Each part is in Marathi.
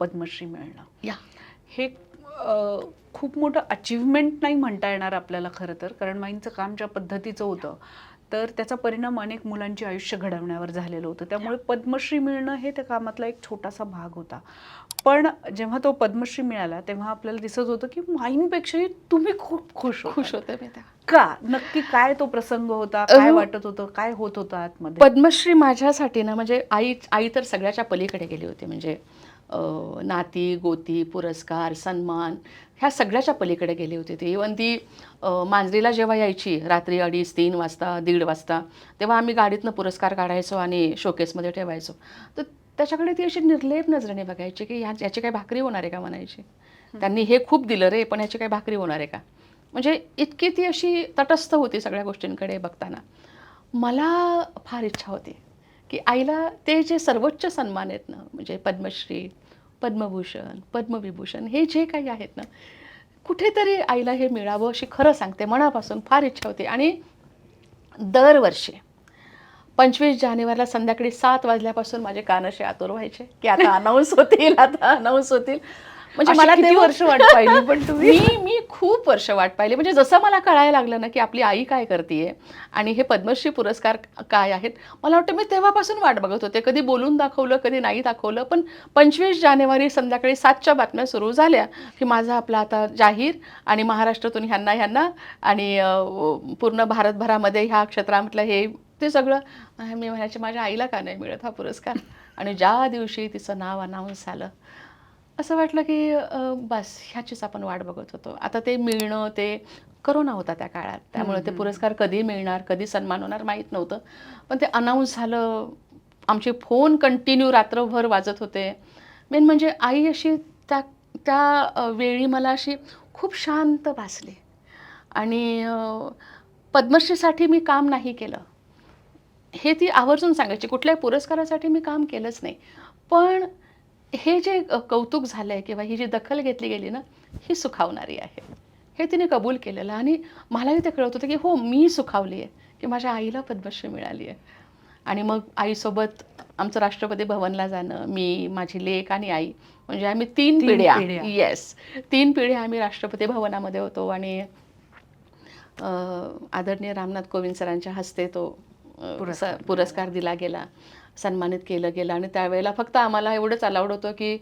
पद्मश्री मिळणं. या. हे खूप मोठं अचिव्हमेंट नाही म्हणता येणार आपल्याला खरं तर. कारण माईंचं काम ज्या पद्धतीचं होतं तर त्याचा परिणाम अनेक मुलांचे आयुष्य घडवण्यावर झालेलं होतं. त्यामुळे पद्मश्री मिळणं हे त्या कामातला एक छोटासा भाग होता. पण जेव्हा तो पद्मश्री मिळाला तेव्हा आपल्याला दिसत होतं की माईंपेक्षाही तुम्ही खूप खुश. खुश होते मी त्या. का नक्की काय तो प्रसंग होता काय वाटत होतं काय होत होतं आतमध्ये? पद्मश्री माझ्यासाठी ना म्हणजे आई आई तर सगळ्याच्या पलीकडे गेली होती म्हणजे नाती गोती पुरस्कार सन्मान ह्या सगळ्याच्या पलीकडे गेली होती ती. इवन ती मांजरीला जेव्हा यायची रात्री अडीच तीन वाजता दीड वाजता तेव्हा आम्ही गाडीतनं पुरस्कार काढायचो आणि शोकेसमध्ये ठेवायचो. तर त्याच्याकडे ती अशी निर्लेप नजरेने बघायची की ह्या याची काही भाकरी होणार आहे का म्हणायची. त्यांनी हे खूप दिलं रे पण याची काही भाकरी होणार आहे का? म्हणजे इतकी ती अशी तटस्थ होती सगळ्या गोष्टींकडे बघताना. मला फार इच्छा होती की आईला ते जे सर्वोच्च सन्मान आहेत ना म्हणजे पद्मश्री पद्मभूषण पद्मविभूषण हे जे काही आहेत ना कुठेतरी आईला हे मिळावं अशी खरं सांगते मनापासून फार इच्छा होती. आणि दरवर्षी पंचवीस जानेवारीला संध्याकाळी सात वाजल्यापासून माझे कान असे आतुर व्हायचे की आता अनाऊन्स होतील आता अनाऊन्स होतील. म्हणजे मला किती तेव्हा- वर्ष वाट पाहिली पण तुम्ही? मी मी खूप वर्ष वाट पाहिली. म्हणजे जसं मला कळायला लागलं ना की आपली आई काय करते आणि हे पद्मश्री पुरस्कार काय आहेत मला वाटतं मी तेव्हापासून वाट बघत होते. कधी बोलून दाखवलं कधी नाही दाखवलं. पण पंचवीस जानेवारी संध्याकाळी सातच्या बातम्या सुरू झाल्या की माझा आपला आता जाहीर आणि महाराष्ट्रातून ह्यांना ह्यांना आणि पूर्ण भारतभरामध्ये ह्या क्षेत्रामधलं हे ते सगळं. मी म्हणायचे माझ्या आईला का नाही मिळत हा पुरस्कार? आणि ज्या दिवशी तिचं नाव अनाऊन्स झालं असं वाटलं की अं, बस ह्याचीच आपण वाट बघत होतो. आता ते मिळणं ते करोना होता त्या काळात. त्यामुळे ते पुरस्कार कधी मिळणार कधी सन्मान होणार माहीत नव्हतं. पण ते अनाऊन्स झालं. आमचे फोन कंटिन्यू रात्रभर वाजत होते. मेन म्हणजे आई अशी त्या त्या अं, वेळी मला अशी खूप शांत भासली आणि अं, पद्मश्रीसाठी मी काम नाही केलं. हे ती आवर्जून सांगायची कुठल्याही पुरस्कारासाठी मी काम केलंच नाही. पण हे जे कौतुक झालं आहे किंवा ही जी दखल घेतली गेली ना ही सुखावणारी आहे. हे तिने कबूल केलेलं आणि मलाही ते कळत होतं की हो मी सुखावली आहे की माझ्या आईला पद्मश्री मिळाली आहे. आणि मग आईसोबत आमचं राष्ट्रपती भवनला जाणं मी माझी लेक आणि आई म्हणजे आम्ही तीन पिढ्या. येस तीन पिढ्या आम्ही राष्ट्रपती भवनामध्ये होतो आणि आदरणीय रामनाथ कोविंद सरांच्या हस्ते तो पुरस्कार दिला गेला. सन्मानित केलं गेलं. आणि त्यावेळेला फक्त आम्हाला एवढंच अलाउड होतं की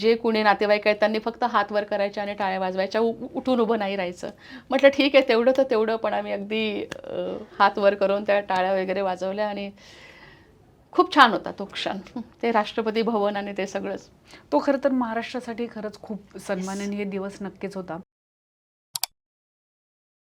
जे कुणी नातेवाईक आहेत त्यांनी फक्त हात वर करायचे आणि टाळ्या वाजवायच्या उठून उभं नाही राहायचं. म्हटलं ठीक आहे तेवढं तर तेवढं पण आम्ही अगदी हात वर करून त्या टाळ्या वगैरे वाजवल्या आणि खूप छान होता तो क्षण. ते राष्ट्रपती भवन आणि ते सगळंच. तो खरं तर महाराष्ट्रासाठी खरंच खूप सन्माननीय दिवस नक्कीच होता.